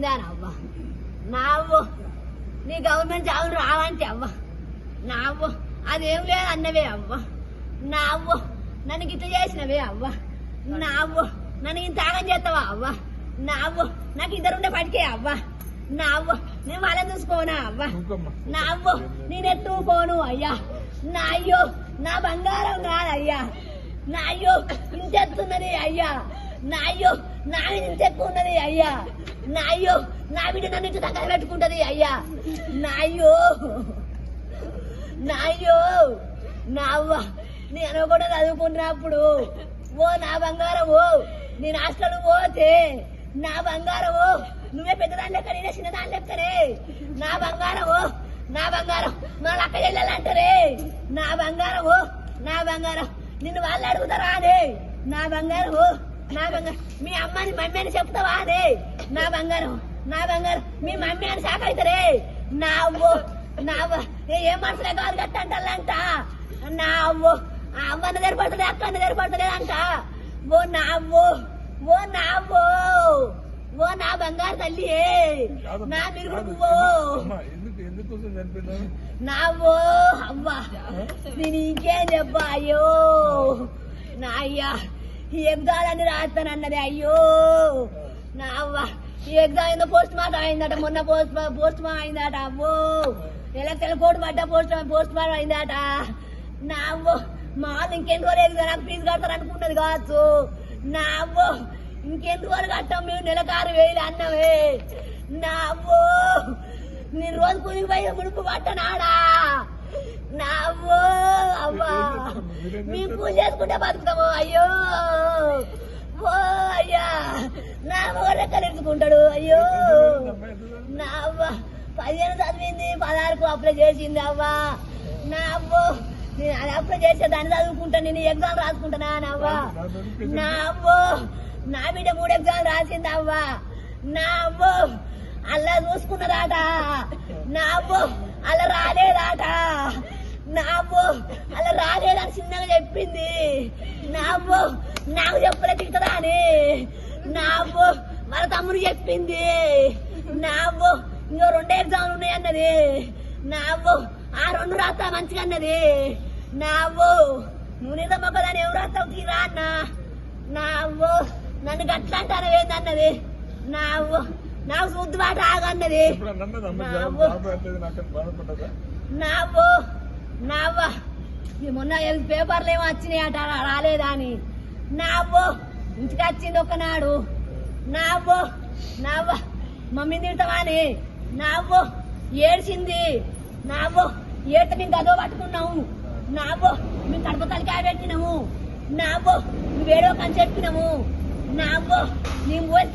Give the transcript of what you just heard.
అయిందా అవ్వ నావ్వు నీ గవర్నమెంట్ జాబులు రావంటే అవ్వ నావ్వు అదేం లేదు అన్నవే అవ్వ నావ్వు నన్ను గిట్ల చేసినవే అవ్వ నావ్వు నన్ను ఇంత త్యాగం చేస్తావా అవ్వ నావ్వు నాకు ఇద్దరుండే పడికే అవ్వ నావ్వు నేను వాళ్ళని చూసుకోనా అవ్వ నావ్వు నేనెట్టు పోను అయ్యా నా అయ్యో నా బంగారం కాదయ్యా నా అయ్యో ఇంతెత్తున్నది అయ్యా నా అయ్యో నా మీద ఇంత ఎక్కువ ఉన్నది అయ్యా. నా అయ్యో నా బిడ్డ నన్ను ఇంటి దగ్గర పెట్టుకుంటది అయ్యా. నా అయ్యో నా అయ్యో నా అవ్వ నేను కూడా చదువుకున్నప్పుడు ఓ నా బంగారం ఓ నేను హాస్టల్ పోతే. నా బంగారం ఓ నువ్వే పెద్దదాని లెక్క నేనే చిన్నదాని లెక్కనే నా బంగారం ఓ నా బంగారం మన అక్క చెల్లెలంటారే నా బంగారం ఓ నా బంగారం నిన్ను వాళ్ళు అడుగుతారా అని నా బంగారం ఓ నా బంగారం. మీ అమ్మని మమ్మీ అని చెప్తావా అదే నా బంగారం నా బంగారం. మీ మమ్మీ అని శాఖ అవుతారే నా నా అవ్వ. ఏ- ఏం మనసులే కాదు కట్టంటాలంట నా అవ్వో. ఆ అవ్వన్న తెరపడతలే అక్కన్న తెరపడతలే అంట ఓ నా ఓ నా ఓ నా బంగారు తల్లి నా మిరుగుడు ఓ నావో అవ్వా. నేను ఇంకేం చెప్పాయో? నా అయ్యా. ఎగ్జాలని రాస్తానన్నది అయ్యో! నా అవ్వ ఈ ఎగ్జామ్ ఏందో పోస్ట్ మార్టం అయిందట మొన్న పోస్ట్ పోస్ట్ మార్టం అయిందట అవ్వో! ఎలక్షన్ కోడ్ పడ్డ పోస్ట్ పోస్ట్ మార్టం అయిందట. నా అవ్వో మా వాళ్ళు ఇంకెందుకు లేదు నాకు ఫీజు కడతారు అనుకున్నది కావచ్చు. నా అవ్వో ఇంకెందుకు కట్టాం మేము నెలకు ఆరు వేలు అన్నవే నా అవ్వో నేను రోజు కూలికి పోయి ముడుపు పట్టనాడా నావో అవ్వా మేము పూజ చేసుకుంటే బతుకుతాము అయ్యో! ఓ అయ్యా నా మొగలెక్కలు ఎత్తుకుంటాడు. అయ్యో నా అవ్వ పదిహేను చదివింది పదహారుకు అప్లై చేసింది అవ్వా. నా అవ్వో నేను అది అప్లై చేస్తే దాన్ని చదువుకుంటా నేను ఎగ్జామ్ రాసుకుంటానా నవ్వా నా అవ్వో నా బిడ్డ మూడు ఎగ్జామ్ రాసింది అవ్వా. నా అవ్వో అలా చూసుకున్నదాట. నా అవ్వో అలా రాలేదాట. నా అవ్వో అలా రాలేదని చిన్నగా చెప్పింది. నా అవ్వో నాకు చెప్పలే తింటదా అని? నా అవ్వో వాళ్ళ తమ్ముడు చెప్పింది. నా అవ్వో ఇంకో రెండే ఎగ్జామ్లు ఉన్నాయి అన్నది. నా అవ్వో ఆ రెండు రాస్తా మంచిగా అన్నది. నా అవ్వో నువ్వు నిజం మొక్కదాన్ని ఎవరు రాస్తావు? తీరా అన్న. నా అవ్వో నన్ను గట్ల అంటాను ఏందన్నది నా అవ్వో నాకు మాట ఆగన్నది ఇప్పుడు అన్నది అమ్మ నా జాబ్ అవ్వ. జాబ్ రావట్లేదు నాకు అని బాధపడ్డదా నావ్వో. మొన్న పేపర్లు ఏమో వచ్చినాయి అట రాలేదా అని. నావ్వో ఇంటికి వచ్చింది ఒకనాడు. నావ్వో నావ్వ మమ్మీని తిడతావా అని నావ్వో ఏడ్చింది? నావ్వో ఏట మేము గదో పట్టుకున్నాము. నావ్వో మేము కడప తలకాయ పెట్టినాము. నావ్వో నువ్వు ఏడో కని చెప్పినాము. నావ్వో మేము పోయి